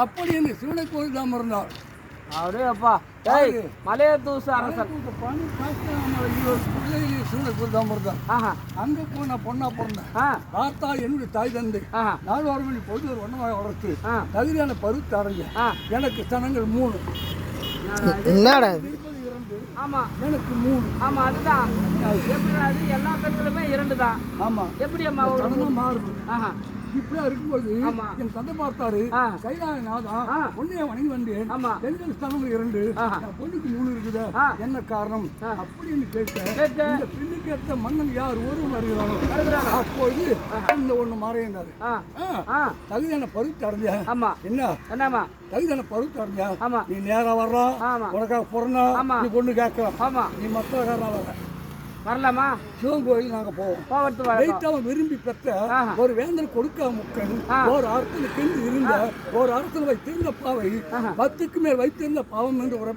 அப்படி என்று சிவனை கோயில் தான் இருந்தார் அப்படியே அப்பா டேய் மலைய தூசு அரசன். பணி காசு பிள்ளைகளே சிவனை கோயில் தான் இருந்தார் அங்கே போய் நான் பொண்ணா பிறந்தேன் பார்த்தா என்னுடைய தாய் தந்தை. நாலு வாரம் மணி பொழுது ஒரு ஒன்றமாக வளர்த்து தகுதியான பருத்து அடைஞ்ச ஆ. எனக்கு சனங்கள் மூணு. என்னடா திருப்பதி இரண்டு ஆமா. எனக்கு மூணு. ஆமா அதுதான். எப்படி அது? எல்லா பெண்களுமே இரண்டு தான் ஆமாம் எப்படி அம்மா மாறுது ஆஹா. இப்படியா இருக்கும்போது. என் தந்தை பார்த்தாரு. கைலாயநாதா. பொண்ணைய வணங்கி வந்தேன். பெண்கள் ஸ்தானங்கள் இரண்டு. பொண்ணுக்கு மூணு இருக்குதா. என்ன காரணம். அப்படின்னு கேட்க ஏற்ற மன்னன் யார்? ஒருவன் வருகிறானோ. அப்போது இந்த ஒண்ணு மறையினாரு தகுதியான பருத்து அடைஞ்ச ஆமா. என்ன? என்னம்மா? தகுதியான பருத்து அடைஞ்ச ஆமா. நீ நேரா வர்றா. உனக்காக ஆமா. நீ பொண்ணு கேட்கலாம். ஆமா. நீ மற்ற வர வரலாமா? சிவன் கோயில் நாங்க போவோம். போவத்து விரும்பி பெற்ற. ஒரு வேந்தன் கொடுக்க முக்கன். ஒரு அரசனுக்கு இருந்த ஒரு அரசன் வைத்திருந்த பாவை. பத்துக்கு மேல் வைத்திருந்த பாவம் என்று ஒரு